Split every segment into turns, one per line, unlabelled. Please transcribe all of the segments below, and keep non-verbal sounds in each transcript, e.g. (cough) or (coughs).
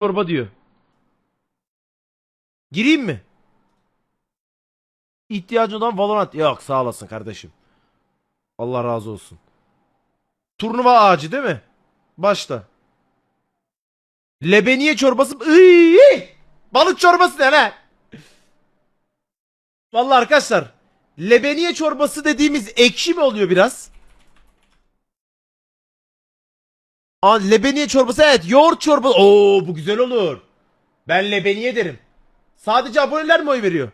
çorba diyor. Gireyim mi? İhtiyacın olan Valorant. Yok sağ olasın kardeşim. Allah razı olsun. Turnuva ağacı değil mi? Başla. Lebeniye çorbası. Iy! Balık çorbası ne lan? Vallahi arkadaşlar. Lebeniye çorbası dediğimiz ekşi mi oluyor biraz? Aa lebeniye çorbası evet yoğurt çorbası. Oo bu güzel olur. Ben lebeniye derim. Sadece aboneler mi oy veriyor?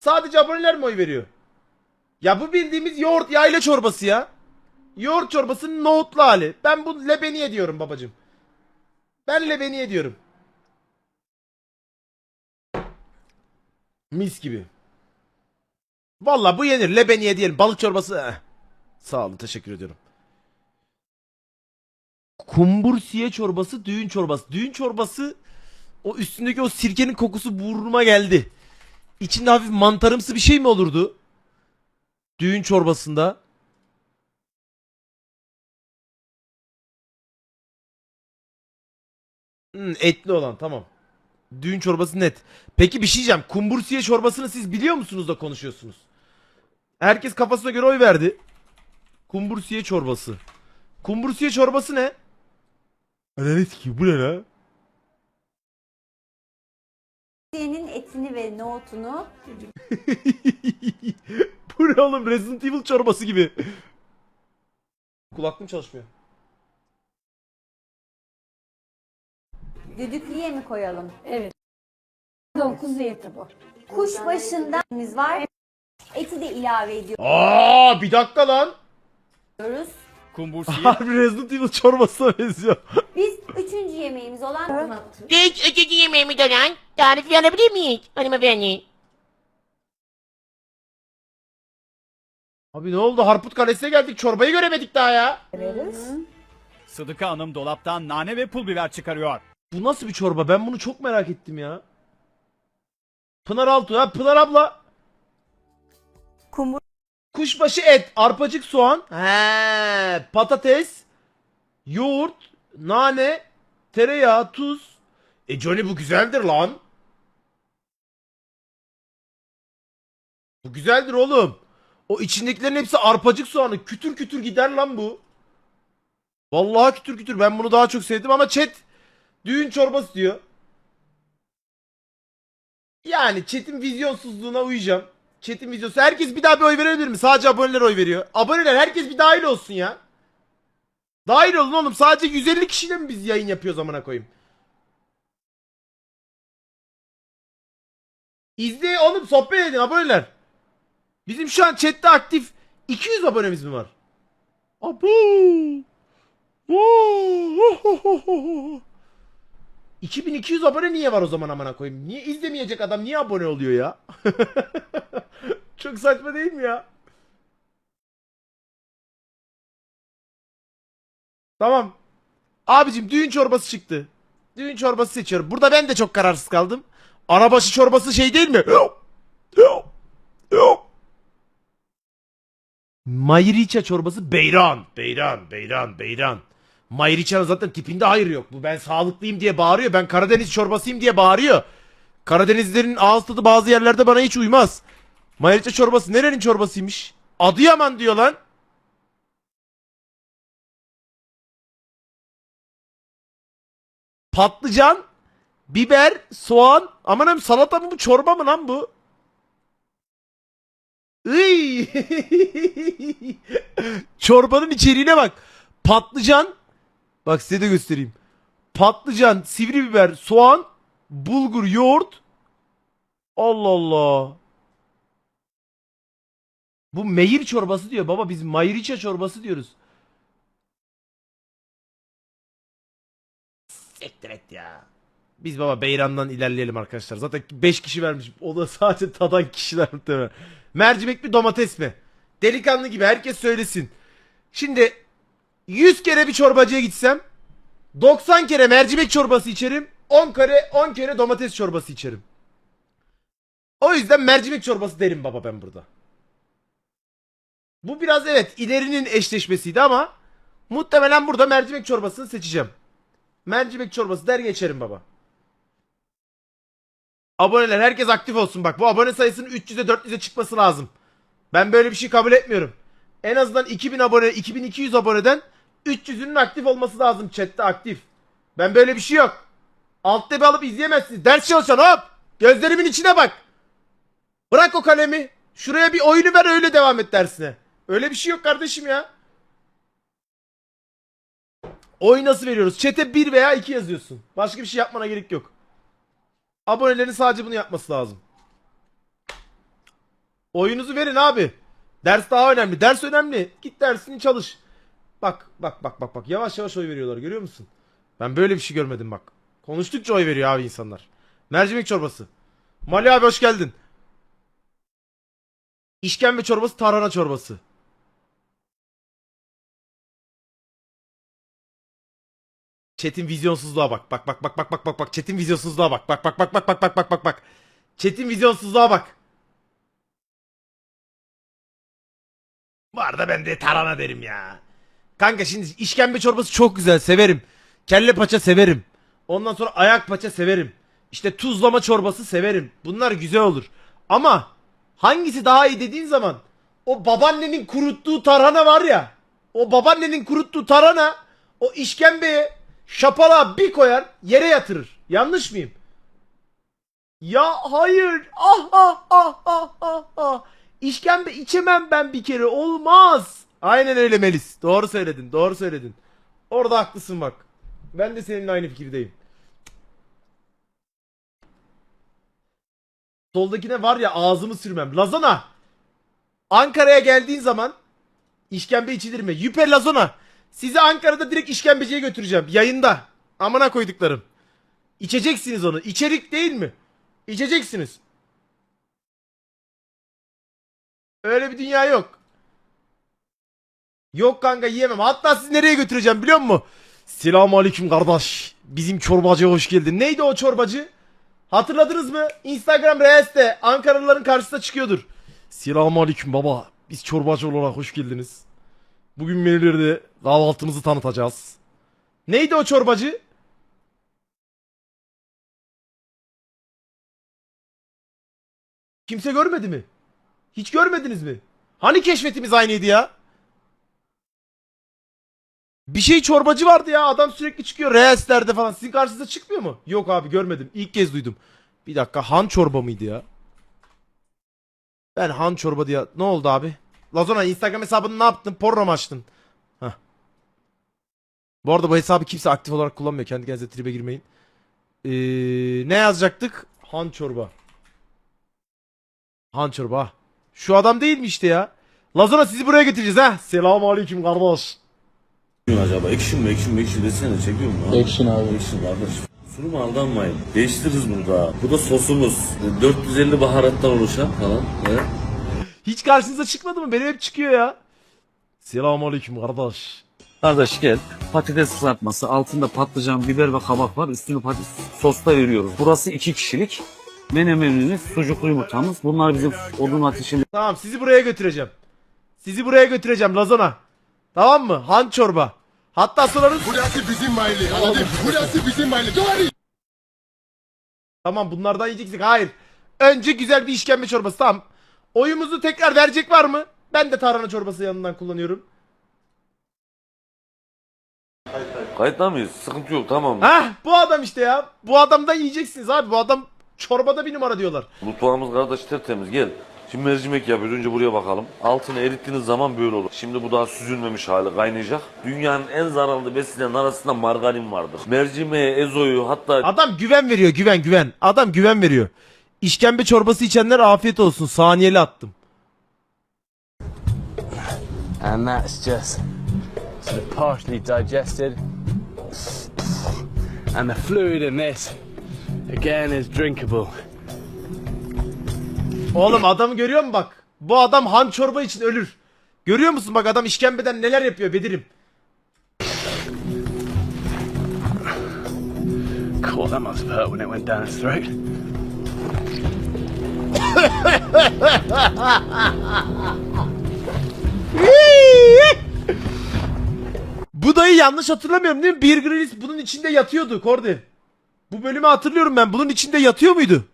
Sadece aboneler mi oy veriyor? Ya bu bildiğimiz yoğurt yayla çorbası ya. Yoğurt çorbasının nohutlu hali. Ben bu lebeniye diyorum babacım. Ben lebeniye diyorum. Mis gibi. Valla bu yenir. Lebeniye diyelim. Balık çorbası. eh. Sağ olun. Teşekkür ediyorum. Kumbursiye çorbası, düğün çorbası. Düğün çorbası o üstündeki o sirkenin kokusu burnuma geldi. İçinde hafif mantarımsı bir şey mi olurdu? Düğün çorbasında. Hmm, etli olan tamam. Düğün çorbası net. Peki bir şey diyeceğim. Kumbursiye çorbasını siz biliyor musunuz da konuşuyorsunuz? Herkes kafasına göre oy verdi. Kumbursiye çorbası. Kumbursiye çorbası ne? Evet ki bu ne la?
Senin etini ve nohutunu (laughs)
bu ne oğlum Resident Evil çorbası gibi. Kulaklığım çalışmıyor.
düdüklüye mi koyalım?
Evet. 9 eti bu.
Kuşbaşında etimiz var. Eti de ilave
Aa bir dakika lan.
ediyoruz.
Kumbursiye
Harbi Resident Evil çorbasına benziyor.
Biz üçüncü yemeğimiz olan
Geç öteki yemeğimi dönen tarifi alabilir miyiz hanımefendi?
Abi ne oldu? Harput Kalesi'ne geldik. Çorbayı göremedik daha ya.
veririz.
Sıdıka Hanım dolaptan nane ve pul biber çıkarıyor.
Bu nasıl bir çorba? Ben bunu çok merak ettim ya. Pınar Altuğ. Ha Pınar abla. Kuşbaşı et, arpacık soğan, he, patates, yoğurt, nane, tereyağı, tuz. E Johnny bu güzeldir lan. Bu güzeldir oğlum. O içindekilerin hepsi arpacık soğanı. Kütür kütür gider lan bu. Vallahi kütür kütür. Ben bunu daha çok sevdim ama chat düğün çorbası diyor. Yani chat'in vizyonsuzluğuna uyacağım. Chat'in vizyonsu. Herkes bir daha bir oy verebilir mi? Sadece aboneler oy veriyor. Aboneler herkes bir dahil olsun ya. Dahil olun oğlum. Sadece 150 kişiyle mi biz yayın yapıyoruz amına koyayım? İzle oğlum sohbet edin aboneler. Bizim şu an chatte aktif 200 abonemiz mi var? Abo. (laughs) Oo. 2200 abone niye var o zaman amına koyayım? Niye izlemeyecek adam niye abone oluyor ya? (laughs) Çok saçma değil mi ya? Tamam. Abicim düğün çorbası çıktı. Düğün çorbası seçiyorum. Burada ben de çok kararsız kaldım. Arabaşı çorbası şey değil mi? Mayriça çorbası beyran. Beyran, beyran, beyran. Mayriça'nın zaten tipinde hayır yok. Bu ben sağlıklıyım diye bağırıyor. Ben Karadeniz çorbasıyım diye bağırıyor. Karadenizlerin ağız tadı bazı yerlerde bana hiç uymaz. Mayriça çorbası nerenin çorbasıymış? Adıyaman diyor lan. Patlıcan, biber, soğan. Aman hem salata mı bu çorba mı lan bu? Iy! (laughs) Çorbanın içeriğine bak. Patlıcan. Bak size de göstereyim. Patlıcan, sivri biber, soğan, bulgur, yoğurt. Allah Allah. Bu meyir çorbası diyor baba biz mayriçe çorbası diyoruz. Siktir et ya. Biz baba Beyran'dan ilerleyelim arkadaşlar. Zaten 5 kişi vermiş. O da sadece tadan kişiler muhtemelen. Mercimek mi domates mi? Delikanlı gibi herkes söylesin. Şimdi 100 kere bir çorbacıya gitsem 90 kere mercimek çorbası içerim. 10 kere 10 kere domates çorbası içerim. O yüzden mercimek çorbası derim baba ben burada. Bu biraz evet ilerinin eşleşmesiydi ama muhtemelen burada mercimek çorbasını seçeceğim. Mercimek çorbası der geçerim baba. Aboneler herkes aktif olsun bak. Bu abone sayısının 300'e 400'e çıkması lazım. Ben böyle bir şey kabul etmiyorum. En azından 2000 abone, 2200 aboneden 300'ünün aktif olması lazım chatte aktif. Ben böyle bir şey yok. Alt tepe alıp izleyemezsiniz. Ders çalışan hop. Gözlerimin içine bak. Bırak o kalemi. Şuraya bir oyunu ver öyle devam et dersine. Öyle bir şey yok kardeşim ya. Oy nasıl veriyoruz? Çete 1 veya 2 yazıyorsun. Başka bir şey yapmana gerek yok. Abonelerin sadece bunu yapması lazım. Oyunuzu verin abi. Ders daha önemli. Ders önemli. Git dersini çalış. Bak bak bak bak bak. Yavaş yavaş oy veriyorlar görüyor musun? Ben böyle bir şey görmedim bak. Konuştukça oy veriyor abi insanlar. Mercimek çorbası. Mali abi hoş geldin. İşkembe çorbası, tarhana çorbası. Çetin vizyonsuzluğa bak. Bak bak bak bak bak bak bak. Çetin vizyonsuzluğa bak. Bak bak bak bak bak bak bak bak bak. Çetin vizyonsuzluğa bak. Bu arada ben de tarhana derim ya. Kanka şimdi işkembe çorbası çok güzel severim. Kelle paça severim. Ondan sonra ayak paça severim. İşte tuzlama çorbası severim. Bunlar güzel olur. Ama hangisi daha iyi dediğin zaman o babaannenin kuruttuğu tarhana var ya. O babaannenin kuruttuğu tarhana o işkembeye şapala bir koyar yere yatırır. Yanlış mıyım? Ya hayır. Ah ah ah ah ah ah. İşkembe içemem ben bir kere. Olmaz. Aynen öyle Melis. Doğru söyledin. Doğru söyledin. Orada haklısın bak. Ben de seninle aynı fikirdeyim. Soldakine var ya ağzımı sürmem. Lazona. Ankara'ya geldiğin zaman işkembe içilir mi? Yüpe Lazona. Sizi Ankara'da direkt işkembeciye götüreceğim. Yayında. Amına koyduklarım. İçeceksiniz onu. İçerik değil mi? İçeceksiniz. Öyle bir dünya yok. Yok kanka yiyemem. Hatta sizi nereye götüreceğim biliyor musun? Selamun aleyküm kardeş. Bizim çorbacıya hoş geldin. Neydi o çorbacı? Hatırladınız mı? Instagram Reels'te Ankaralıların karşısına çıkıyordur. Selamun aleyküm baba. Biz çorbacı olarak hoş geldiniz. Bugün menülerde kahvaltımızı tanıtacağız. Neydi o çorbacı? Kimse görmedi mi? Hiç görmediniz mi? Hani keşfetimiz aynıydı ya? Bir şey çorbacı vardı ya adam sürekli çıkıyor Reels'lerde falan. Sizin karşınıza çıkmıyor mu? Yok abi görmedim. İlk kez duydum. Bir dakika han çorba mıydı ya? Ben han çorba diye... Ne oldu abi? Lazona Instagram hesabını ne yaptın? Porno mu açtın? Heh. Bu arada bu hesabı kimse aktif olarak kullanmıyor. Kendi kendinize tribe girmeyin. Ee, ne yazacaktık? Han çorba. Han çorba. Şu adam değil mi işte ya? Lazona sizi buraya getireceğiz ha. Selamun aleyküm kardeş.
Acaba? Action mi? Action mi? Action desene çekiyor mu? Action abi. Action kardeş. Kusuruma aldanmayın. Değiştiririz bunu daha. Bu da sosumuz. 450 baharattan oluşan falan. He?
Hiç karşınıza çıkmadı mı? Benim hep çıkıyor ya. Selamun aleyküm kardeş.
Kardeş gel. Patates kızartması, altında patlıcan, biber ve kabak var. Üstünü patates sosta veriyoruz. Burası iki kişilik. Menemenimiz, sucuklu yumurtamız. Bunlar bizim odun ateşinde
Tamam sizi buraya götüreceğim. Sizi buraya götüreceğim Lazona. Tamam mı? Han çorba. Hatta sorarız.
Burası bizim mahalle anladın? Burası bizim mahalle. Doğru.
Tamam bunlardan yiyeceksek. Hayır. Önce güzel bir işkembe çorbası. Tamam. Oyumuzu tekrar verecek var mı? Ben de tarhana çorbası yanından kullanıyorum.
Kayıtlar mıyız? Sıkıntı yok tamam.
Hah bu adam işte ya. Bu adamdan yiyeceksiniz abi. Bu adam çorbada bir numara diyorlar.
Mutfağımız kardeş tertemiz gel. Şimdi mercimek yapıyoruz. Önce buraya bakalım. Altını erittiğiniz zaman böyle olur. Şimdi bu daha süzülmemiş hali kaynayacak. Dünyanın en zararlı besinlerin arasında margarin vardır. Mercimeğe, ezoyu hatta
Adam güven veriyor güven güven. Adam güven veriyor. İşkembe çorbası içenler afiyet olsun. Saniyeli attım.
and that's just sort of partially digested. And the fluid in this, again, is drinkable.
Oğlum adamı görüyor musun bak? Bu adam han çorba için ölür. Görüyor musun bak adam işkembeden neler yapıyor Bedir'im.
Cool, that must have hurt when it went down his throat.
Bu Buğdayı yanlış hatırlamıyorum değil mi? Bir Grillis bunun içinde yatıyordu Kordi. Bu bölümü hatırlıyorum ben. Bunun içinde yatıyor muydu?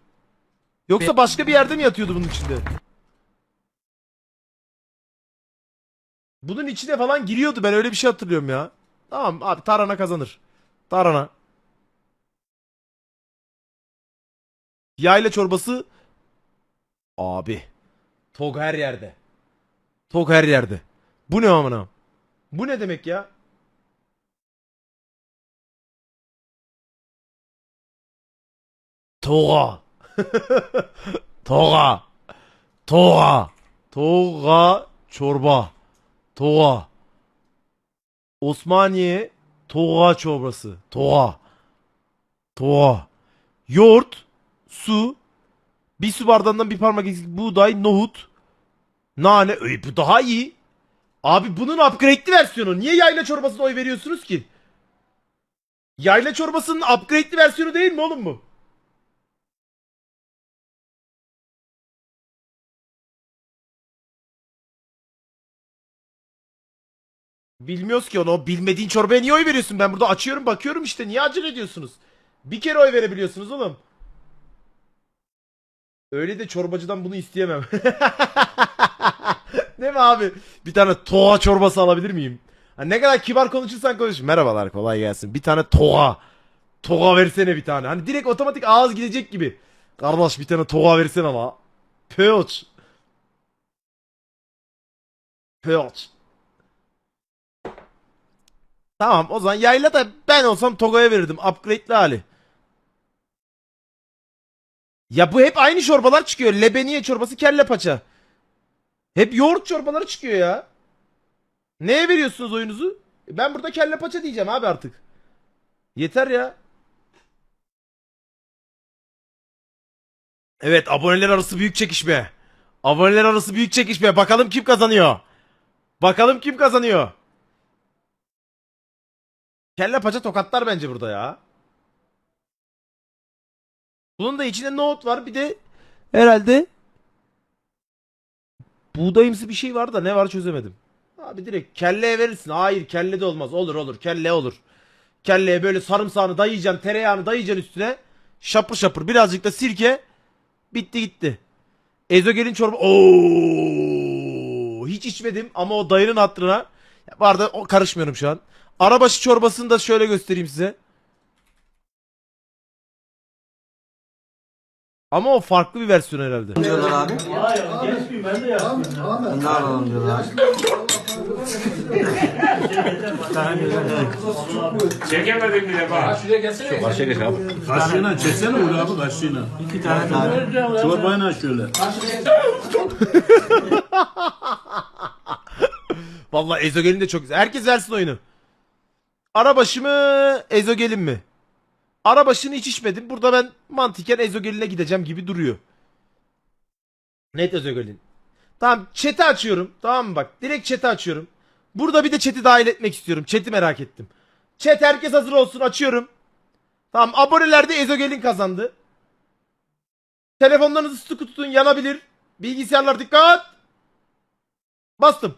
Yoksa başka bir yerde mi yatıyordu bunun içinde? Bunun içine falan giriyordu. Ben öyle bir şey hatırlıyorum ya. Tamam abi Tarhana kazanır. Tarhana. Yayla çorbası. Abi. Tok her yerde. Tok her yerde. Bu ne amına? Bu ne demek ya? Toga. (laughs) Toga. Toga. Toga çorba. Toga. Osmaniye toga çorbası. Toga. Toga. Yoğurt, su, bir su bardağından bir parmak eksik buğday, nohut, nane. Öy, bu daha iyi. Abi bunun upgrade'li versiyonu. Niye yayla çorbasına oy veriyorsunuz ki? Yayla çorbasının upgrade'li versiyonu değil mi oğlum bu? Bilmiyoruz ki onu. Bilmediğin çorbaya niye oy veriyorsun? Ben burada açıyorum bakıyorum işte. Niye acele ediyorsunuz? Bir kere oy verebiliyorsunuz oğlum. Öyle de çorbacıdan bunu isteyemem. (laughs) Değil mi abi? Bir tane toğa çorbası alabilir miyim? Ha, ne kadar kibar konuşursan konuş. Merhabalar kolay gelsin. Bir tane toğa. Toğa versene bir tane. Hani direkt otomatik ağız gidecek gibi. Kardeş bir tane toğa versene la. Pöç. Pöç. Tamam o zaman yayla da ben olsam Toga'ya verirdim. Upgrade'li hali. Ya bu hep aynı çorbalar çıkıyor. Lebeniye çorbası kelle paça. Hep yoğurt çorbaları çıkıyor ya. Neye veriyorsunuz oyunuzu? Ben burada kelle paça diyeceğim abi artık. Yeter ya. Evet aboneler arası büyük çekişme. Aboneler arası büyük çekişme. Bakalım kim kazanıyor. Bakalım kim kazanıyor. Kelle paça tokatlar bence burada ya. Bunun da içinde nohut var. Bir de herhalde buğdayımsı bir şey var da ne var çözemedim. Abi direkt kelleye verirsin. Hayır kelle de olmaz. Olur olur kelle olur. Kelleye böyle sarımsağını dayayacaksın, tereyağını dayayacaksın üstüne. Şapır şapır birazcık da sirke. Bitti gitti. Ezogelin çorba. Oo! Hiç içmedim ama o dayının hatırına. Bu arada o karışmıyorum şu an. Arabaşı çorbasını da şöyle göstereyim size. Ama o farklı bir versiyon herhalde.
Diyorlar abi. Ne alalım diyorlar.
Kaşığına çeksene Uğur abi kaşığına. İki tane daha. Çorbayla şöyle. (laughs)
Vallahi Ezogelin de çok güzel. Herkes versin oyunu. Arabaşı mı, Ezogelin mi? Arabaşını hiç içmedim. Burada ben mantıken Ezogelin'e gideceğim gibi duruyor. Net Ezogelin. Tamam chat'i açıyorum. Tamam mı bak. Direkt chat'i açıyorum. Burada bir de chat'i dahil etmek istiyorum. Chat'i merak ettim. Chat herkes hazır olsun. Açıyorum. Tamam abonelerde Ezogelin kazandı. Telefonlarınızı sıkı tutun yanabilir. Bilgisayarlar dikkat. Bastım.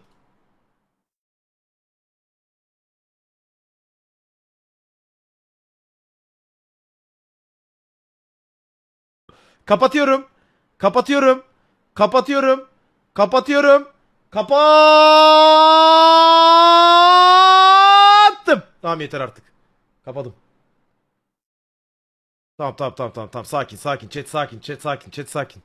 Kapatıyorum. Kapatıyorum. Kapatıyorum. Kapatıyorum. Kapattım. Tamam yeter artık. Kapadım. Tamam tamam tamam tamam tamam sakin sakin chat sakin chat sakin chat sakin.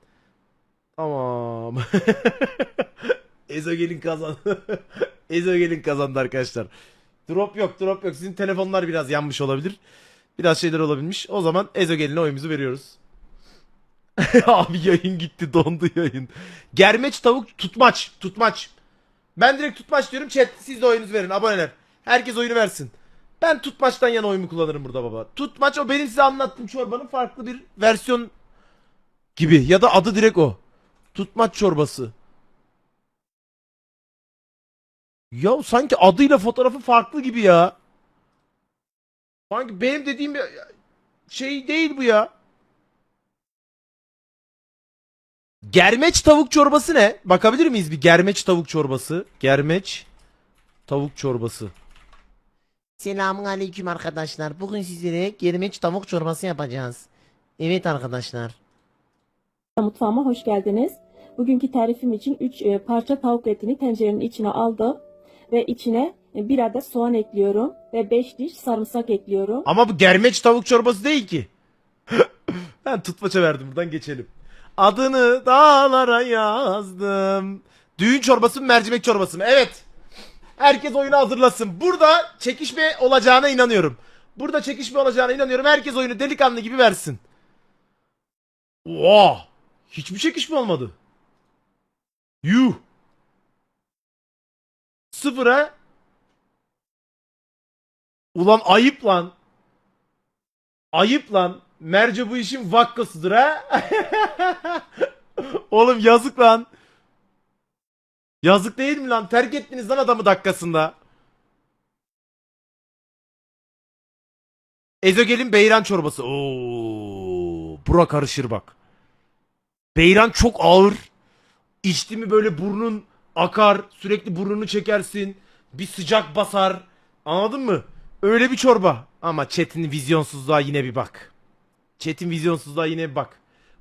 Tamam. (laughs) Ezogelin kazandı. (laughs) Ezogelin kazandı arkadaşlar. Drop yok drop yok. Sizin telefonlar biraz yanmış olabilir. Biraz şeyler olabilmiş. O zaman Ezogelin'e oyumuzu veriyoruz. (laughs) Abi yayın gitti dondu yayın. Germeç tavuk tutmaç. Tutmaç. Ben direkt tutmaç diyorum chat. Siz de oyunuzu verin aboneler. Herkes oyunu versin. Ben tutmaçtan yana oyumu kullanırım burada baba. Tutmaç o benim size anlattığım çorbanın farklı bir versiyon gibi. Ya da adı direkt o. Tutmaç çorbası. Ya sanki adıyla fotoğrafı farklı gibi ya. Sanki benim dediğim şey değil bu ya. Germeç tavuk çorbası ne? Bakabilir miyiz bir germeç tavuk çorbası? Germeç tavuk çorbası.
Selamun aleyküm arkadaşlar. Bugün sizlere germeç tavuk çorbası yapacağız. Evet arkadaşlar.
Mutfağıma hoş geldiniz. Bugünkü tarifim için 3 parça tavuk etini tencerenin içine aldım. Ve içine e, bir adet soğan ekliyorum. Ve 5 diş sarımsak ekliyorum.
Ama bu germeç tavuk çorbası değil ki. (laughs) ben tutmaça verdim buradan geçelim. Adını dağlara yazdım. Düğün çorbası mı mercimek çorbası mı? Evet. Herkes oyunu hazırlasın. Burada çekişme olacağına inanıyorum. Burada çekişme olacağına inanıyorum. Herkes oyunu delikanlı gibi versin. Oha! Hiçbir çekişme olmadı. Yuh! Sıfıra Ulan ayıp lan. Ayıp lan. Merce bu işin vakkasıdır ha. (laughs) Oğlum yazık lan. Yazık değil mi lan? Terk ettiniz lan adamı dakikasında. Ezogel'in beyran çorbası. Oo, bura karışır bak. Beyran çok ağır. İçti mi böyle burnun akar. Sürekli burnunu çekersin. Bir sıcak basar. Anladın mı? Öyle bir çorba. Ama Çetin vizyonsuzluğa yine bir bak. Çetin vizyonsuzluğa yine bir bak.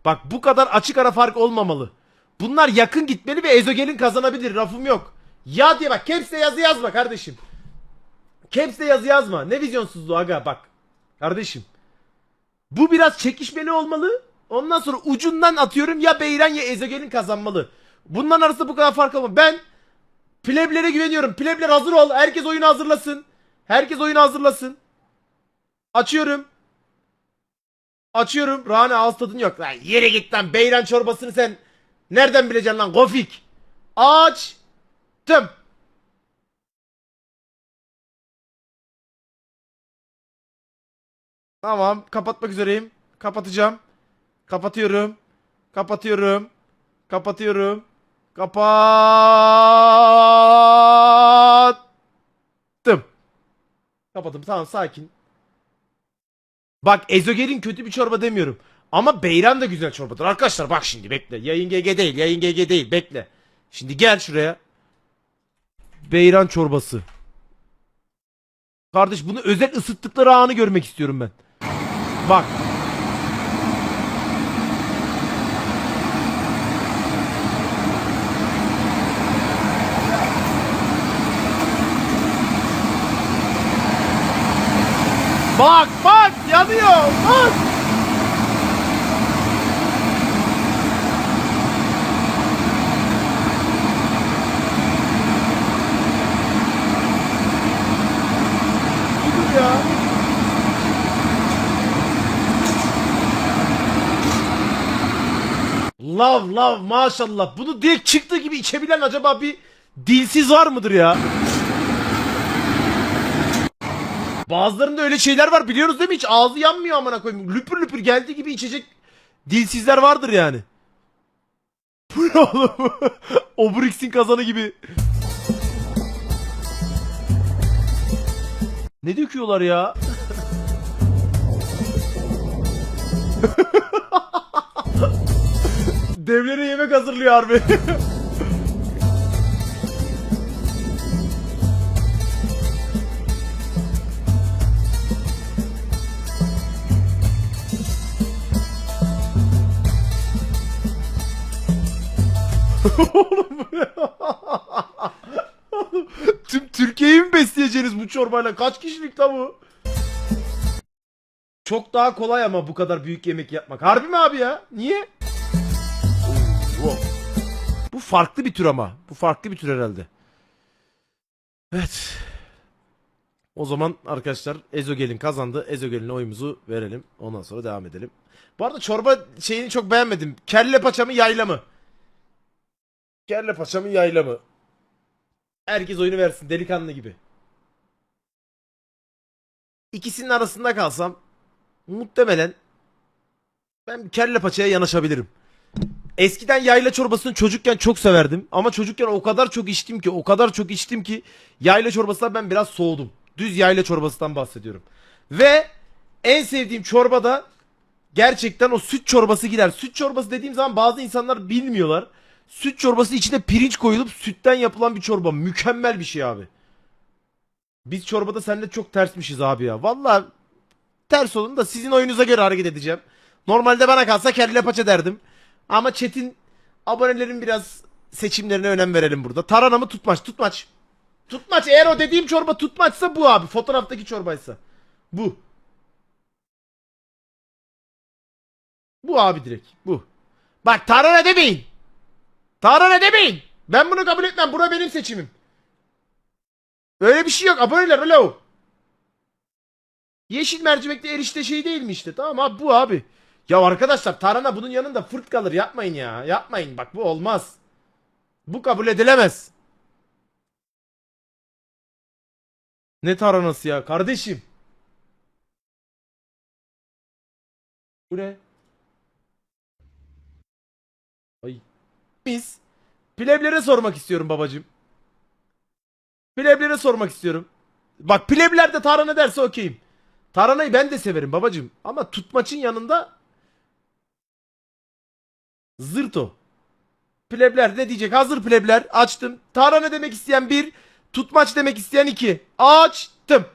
Bak bu kadar açık ara fark olmamalı. Bunlar yakın gitmeli ve Ezogel'in kazanabilir. Rafım yok. Ya diye bak. Caps'te yazı yazma kardeşim. Caps'te yazı yazma. Ne vizyonsuzluğu aga bak. Kardeşim. Bu biraz çekişmeli olmalı. Ondan sonra ucundan atıyorum ya Beyran ya Ezogel'in kazanmalı. Bunların arasında bu kadar fark olmalı. Ben Plebler'e güveniyorum. Plebler hazır ol. Herkes oyunu hazırlasın. Herkes oyunu hazırlasın. Açıyorum. Açıyorum. Rane ağız tadın yok. Lan yere git lan. Beyran çorbasını sen nereden bileceksin lan? Gofik. Açtım. Tamam. Kapatmak üzereyim. Kapatacağım. Kapatıyorum. Kapatıyorum. Kapatıyorum. Kapattım. Kapattım. Tamam sakin. Bak Ezogel'in kötü bir çorba demiyorum. Ama Beyran da güzel çorbadır. Arkadaşlar bak şimdi bekle. Yayın GG değil. Yayın GG değil. Bekle. Şimdi gel şuraya. Beyran çorbası. Kardeş bunu özel ısıttıkları anı görmek istiyorum ben. Bak. Bak bak yanıyor. Bak. Love love maşallah. Bunu direkt çıktığı gibi içebilen acaba bir dilsiz var mıdır ya? Bazılarında öyle şeyler var biliyoruz değil mi? Hiç ağzı yanmıyor amına koyayım. Lüpür lüpür geldiği gibi içecek dilsizler vardır yani. (laughs) Bu ne oğlum? (laughs) Obrix'in kazanı gibi. Ne döküyorlar ya? (laughs) Devlere yemek hazırlıyor harbi. (laughs) Tüm Türkiye'yi mi besleyeceksiniz bu çorbayla? Kaç kişilik la? Çok daha kolay ama bu kadar büyük yemek yapmak. Harbi mi abi ya? Niye? Bu farklı bir tür ama. Bu farklı bir tür herhalde. Evet. O zaman arkadaşlar Ezogel'in kazandı. Ezogel'in oyumuzu verelim. Ondan sonra devam edelim. Bu arada çorba şeyini çok beğenmedim. Kelle paça mı yayla mı? Kelle paça mı yayla mı? Herkes oyunu versin delikanlı gibi. İkisinin arasında kalsam muhtemelen ben kelle paçaya yanaşabilirim. Eskiden yayla çorbasını çocukken çok severdim ama çocukken o kadar çok içtim ki o kadar çok içtim ki yayla çorbasından ben biraz soğudum. Düz yayla çorbasından bahsediyorum. Ve en sevdiğim çorba da gerçekten o süt çorbası gider. Süt çorbası dediğim zaman bazı insanlar bilmiyorlar. Süt çorbası içine pirinç koyulup sütten yapılan bir çorba. Mükemmel bir şey abi. Biz çorbada seninle çok tersmişiz abi ya. Vallahi ters olun da sizin oyunuza göre hareket edeceğim. Normalde bana kalsa kelle paça derdim. Ama chat'in abonelerin biraz seçimlerine önem verelim burada. Tarhana mı tutmaç? Tutmaç. Tutmaç eğer o dediğim çorba tutmaçsa bu abi. Fotoğraftaki çorbaysa. Bu. Bu abi direkt. Bu. Bak tarhana demeyin. Tarhana demeyin. Ben bunu kabul etmem. Bura benim seçimim. Öyle bir şey yok. Aboneler öyle o. Yeşil mercimekli erişte şey değil işte? Tamam abi bu abi. Ya arkadaşlar tarhana bunun yanında fırt kalır. Yapmayın ya. Yapmayın. Bak bu olmaz. Bu kabul edilemez. Ne tarhanası ya kardeşim? Bu ne? Biz pleblere sormak istiyorum babacım. Pleblere sormak istiyorum. Bak plebler de tarhana derse okeyim. Tarhanayı ben de severim babacım. Ama tutmaçın yanında zırt o. Plebler ne diyecek? Hazır plebler. Açtım. Tarhana demek isteyen bir. Tutmaç demek isteyen iki. Açtım.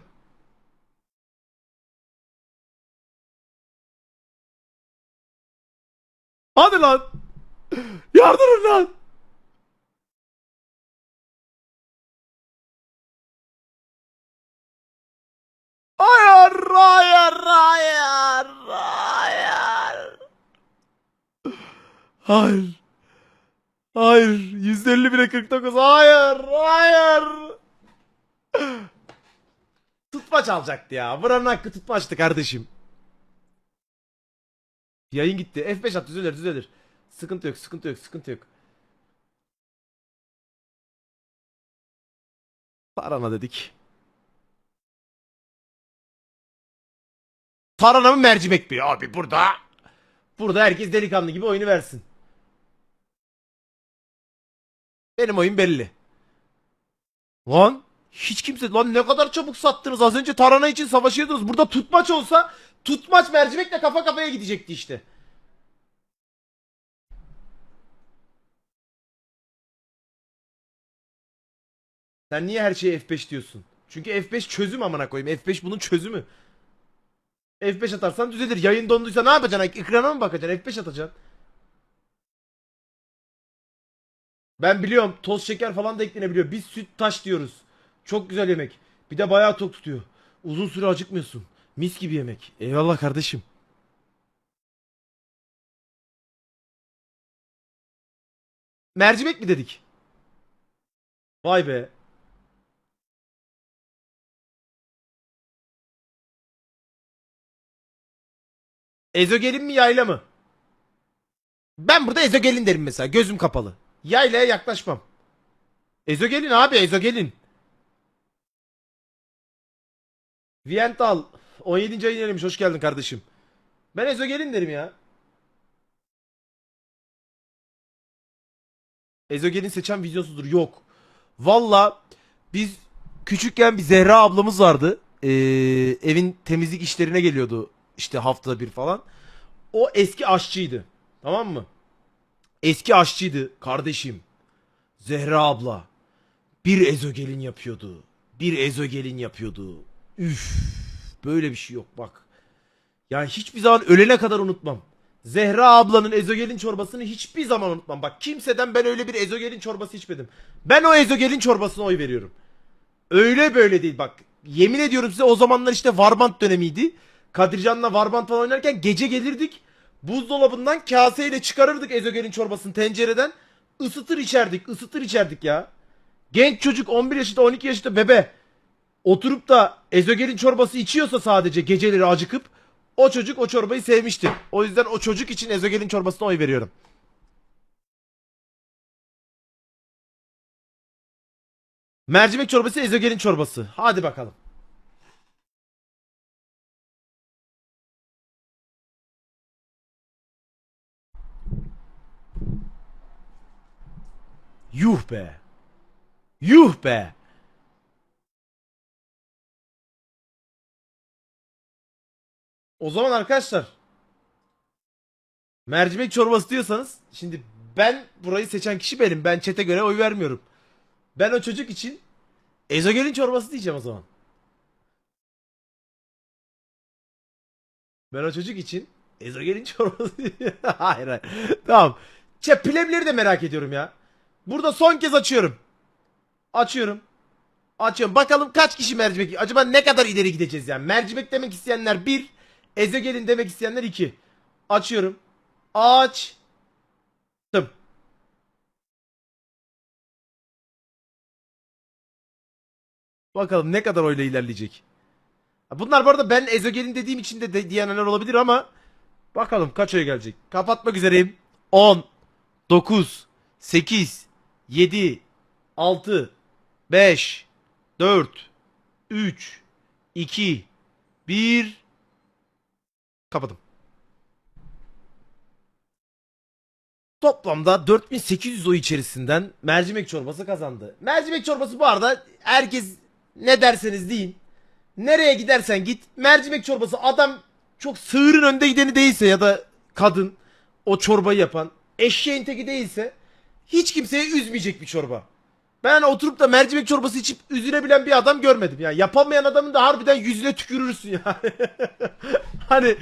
Hadi lan. Yardırın lan. Hayır, hayır, hayır, hayır. Hayır. Hayır. 150 bile 49. Hayır, hayır. Tutmaç alacaktı ya. Buranın hakkı tutmaçtı kardeşim. Yayın gitti. F5 at düzelir düzelir. Sıkıntı yok sıkıntı yok sıkıntı yok. Tarhana dedik. Tarhana mı mercimek mi? Abi burada. Burada herkes delikanlı gibi oyunu versin. Benim oyun belli. Lan hiç kimse lan ne kadar çabuk sattınız. Az önce tarhana için savaşıyordunuz. Burada tutmaç olsa tutmaç mercimekle kafa kafaya gidecekti işte. Sen niye her şeye F5 diyorsun? Çünkü F5 çözüm amına koyayım. F5 bunun çözümü. F5 atarsan düzelir. Yayın donduysa ne yapacaksın? Ekrana mı bakacaksın? F5 atacaksın. Ben biliyorum toz şeker falan da eklenebiliyor. Biz süt taş diyoruz. Çok güzel yemek. Bir de bayağı tok tutuyor. Uzun süre acıkmıyorsun. Mis gibi yemek. Eyvallah kardeşim. Mercimek mi dedik? Vay be. Ezogelin mi yayla mı? Ben burada ezogelin derim mesela gözüm kapalı. Yaylaya yaklaşmam. Ezogelin abi ezogelin. Viental 17. ayın erimiş hoş geldin kardeşim. Ben ezogelin derim ya. Ezogelin seçen vizyonsuzdur. Yok. Valla biz küçükken bir Zehra ablamız vardı. Ee, evin temizlik işlerine geliyordu. İşte haftada bir falan. O eski aşçıydı. Tamam mı? Eski aşçıydı kardeşim. Zehra abla. Bir ezogelin yapıyordu. Bir ezogelin yapıyordu. Üf. Böyle bir şey yok bak. Yani hiçbir zaman ölene kadar unutmam. Zehra ablanın ezogelin çorbasını hiçbir zaman unutmam. Bak kimseden ben öyle bir ezogelin çorbası içmedim. Ben o ezogelin çorbasına oy veriyorum. Öyle böyle değil bak. Yemin ediyorum size o zamanlar işte Varbant dönemiydi. Kadircan'la Varbant falan oynarken gece gelirdik. Buzdolabından kaseyle çıkarırdık ezogelin çorbasını tencereden. Isıtır içerdik, ısıtır içerdik ya. Genç çocuk 11 yaşında 12 yaşında bebe. Oturup da ezogelin çorbası içiyorsa sadece geceleri acıkıp o çocuk o çorbayı sevmişti. O yüzden o çocuk için ezogelin çorbasına oy veriyorum. Mercimek çorbası ezogelin çorbası. Hadi bakalım. Yuh be. Yuh be. O zaman arkadaşlar mercimek çorbası diyorsanız şimdi ben burayı seçen kişi benim. Ben çete göre oy vermiyorum. Ben o çocuk için ezogelin çorbası diyeceğim o zaman. Ben o çocuk için ezogelin çorbası (laughs) Hayır hayır. tamam. Çepilemleri de merak ediyorum ya. Burada son kez açıyorum. Açıyorum. Açıyorum. Bakalım kaç kişi mercimek Acaba ne kadar ileri gideceğiz yani? Mercimek demek isteyenler 1. Ezogelin demek isteyenler 2. Açıyorum. Açtım. Bakalım ne kadar oyla ilerleyecek. Bunlar bu arada ben ezogelin dediğim için de, de diyenler olabilir ama bakalım kaç oy gelecek. Kapatmak üzereyim. 10 9 8 7 6 5 4 3 2 1 Kapadım. Toplamda 4800 oy içerisinden mercimek çorbası kazandı. Mercimek çorbası bu arada herkes ne derseniz deyin. Nereye gidersen git mercimek çorbası adam çok sığırın önde gideni değilse ya da kadın o çorbayı yapan eşeğin teki değilse hiç kimseyi üzmeyecek bir çorba. Ben oturup da mercimek çorbası içip üzülebilen bir adam görmedim. Ya yapamayan adamın da harbiden yüzüne tükürürsün yani. (laughs) hani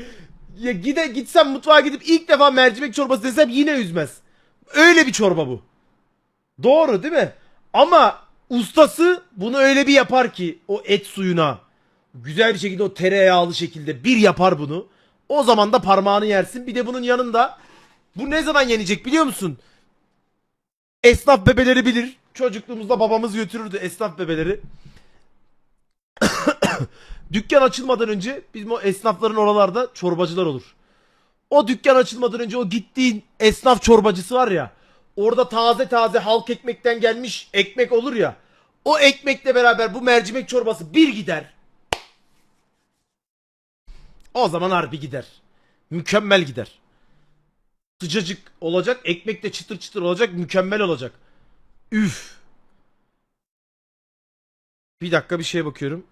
ya gide gitsem mutfağa gidip ilk defa mercimek çorbası desem yine üzmez. Öyle bir çorba bu. Doğru değil mi? Ama ustası bunu öyle bir yapar ki o et suyuna güzel bir şekilde o tereyağlı şekilde bir yapar bunu. O zaman da parmağını yersin. Bir de bunun yanında bu ne zaman yenecek biliyor musun? Esnaf bebeleri bilir. Çocukluğumuzda babamız götürürdü esnaf bebeleri. (coughs) dükkan açılmadan önce bizim o esnafların oralarda çorbacılar olur. O dükkan açılmadan önce o gittiğin esnaf çorbacısı var ya. Orada taze taze halk ekmekten gelmiş ekmek olur ya. O ekmekle beraber bu mercimek çorbası bir gider. O zaman harbi gider. Mükemmel gider. Sıcacık olacak, ekmek de çıtır çıtır olacak, mükemmel olacak. Üf. Bir dakika bir şeye bakıyorum.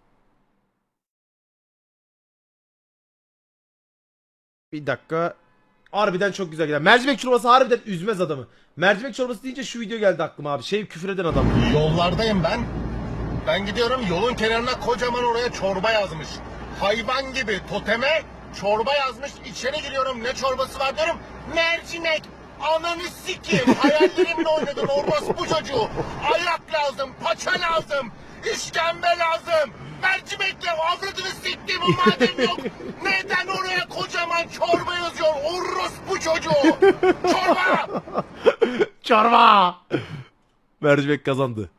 Bir dakika. Harbiden çok güzel gider. Mercimek çorbası harbiden üzmez adamı. Mercimek çorbası deyince şu video geldi aklıma abi. Şey küfür eden adam.
Yollardayım ben. Ben gidiyorum yolun kenarına kocaman oraya çorba yazmış. Hayvan gibi toteme çorba yazmış. İçeri giriyorum ne çorbası var diyorum. Mercimek. Ananı sikeyim. Hayallerimle oynadın orospu çocuğu. Ayak lazım, paça lazım, işkembe lazım. Mercimekle avradını siktiğim madem yok. Neden oraya kocaman çorba yazıyor orospu çocuğu? Çorba!
Çorba! Mercimek kazandı.